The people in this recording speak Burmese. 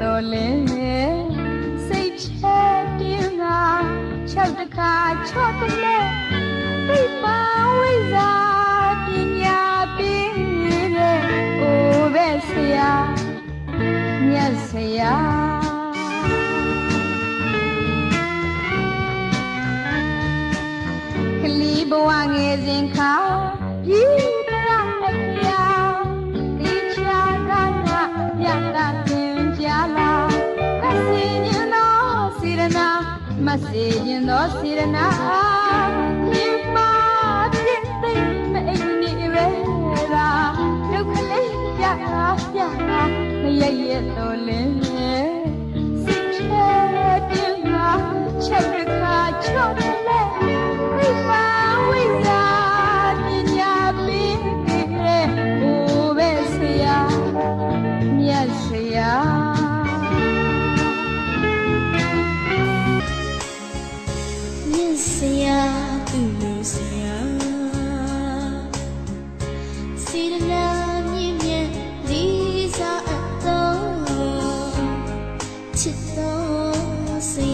တော်လင်းစိတ်ချတင်းက၆တခါချော့တလဲသိပါဝိဇာပညာပေးတဲ့အိုးပဲဆရာမြတ်ဆရာကလေးဘဝငယ်စဉ်ခါပြ စေရင်သောစေရနာဒီမှာပြည့်သိမ့်မအိမ်နေပဲရာဒုက္ခလေးပြတာပြတာမရရဲ့တော်လင်း ဆရာသူလူဆရာစေတနာမြင့်မြတ်ဒီစားအပ်တော်ချစ်တော်ဆရာ